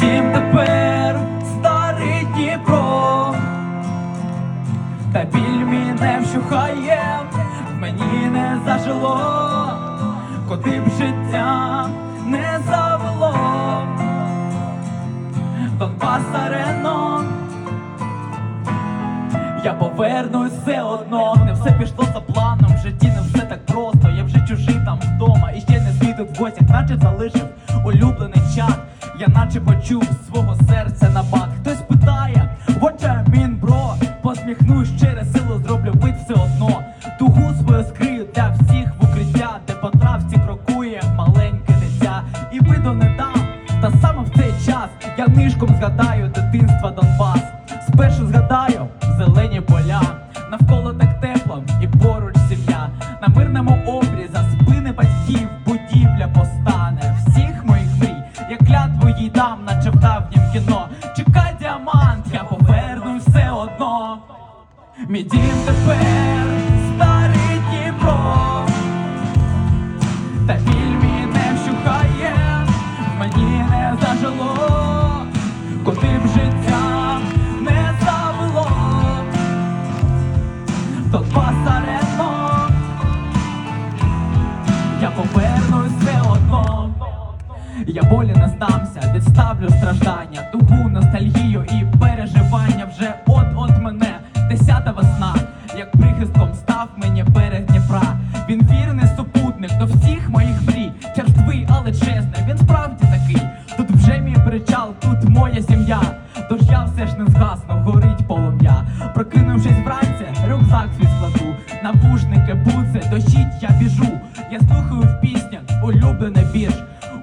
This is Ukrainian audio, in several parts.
дім тепер старий Дніпро, та біль не вщухає, мені не зажило, куди б життя не завело, Донбас арено, я повернусь все одно, не все пішло за планом, в житті не все так просто, я вже чужий там вдома, і ще не світу в гостях, наче залишив улюблений. Я наче почув свого серця на бак. Хтось питає, what I mean, bro Посміхнусь через силу, зроблю вид все одно. Тугу свою скрию для всіх в укриття, де по травці крокує маленьке дитя. І виду не дам, та саме в цей час я нишком згадаю дитинства Донбас. Спершу згадаю зелені поля, навколо так тепло і поруч сім'я. На мирному обрі клятву їй дам, наче в давнім кіно. Чекай діамант, я поверну все одно. Мій дім тепер старий Дніпро, та біль мій не вщухає, мені не зажило, куди б життя Я болі не здамся, відставлю страждання, тугу, ностальгію і переживання вже от-от мене десята весна, як прихистком став мені берег Дніпра. Він вірний супутник до всіх моїх мрій. Черствий, але чесний, він справді такий. Тут вже мій причал, тут моя сім'я. Тож я все ж не згасну, горить полум'я. Прокинувшись вранці, рюкзак свій складу, навушники, буци, дощить, я біжу. Я слухаю в піснях улюблений вірш.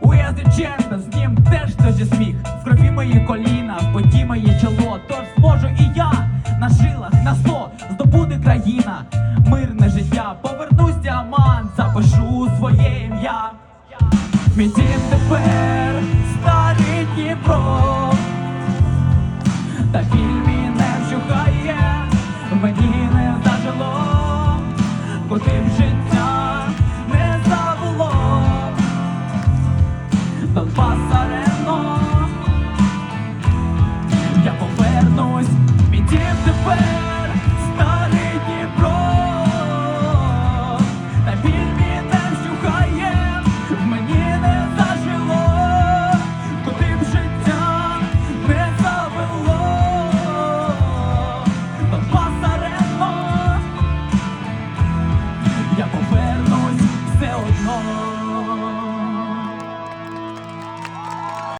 Уязи чесно, з ним теж дуже сміх. В крові мої коліна, в поті моє чоло. Тож зможу і я на жилах, на сто здобути країна, мирне життя. Повернусь діамант, запишу своє ім'я. Мій дім тепер the best.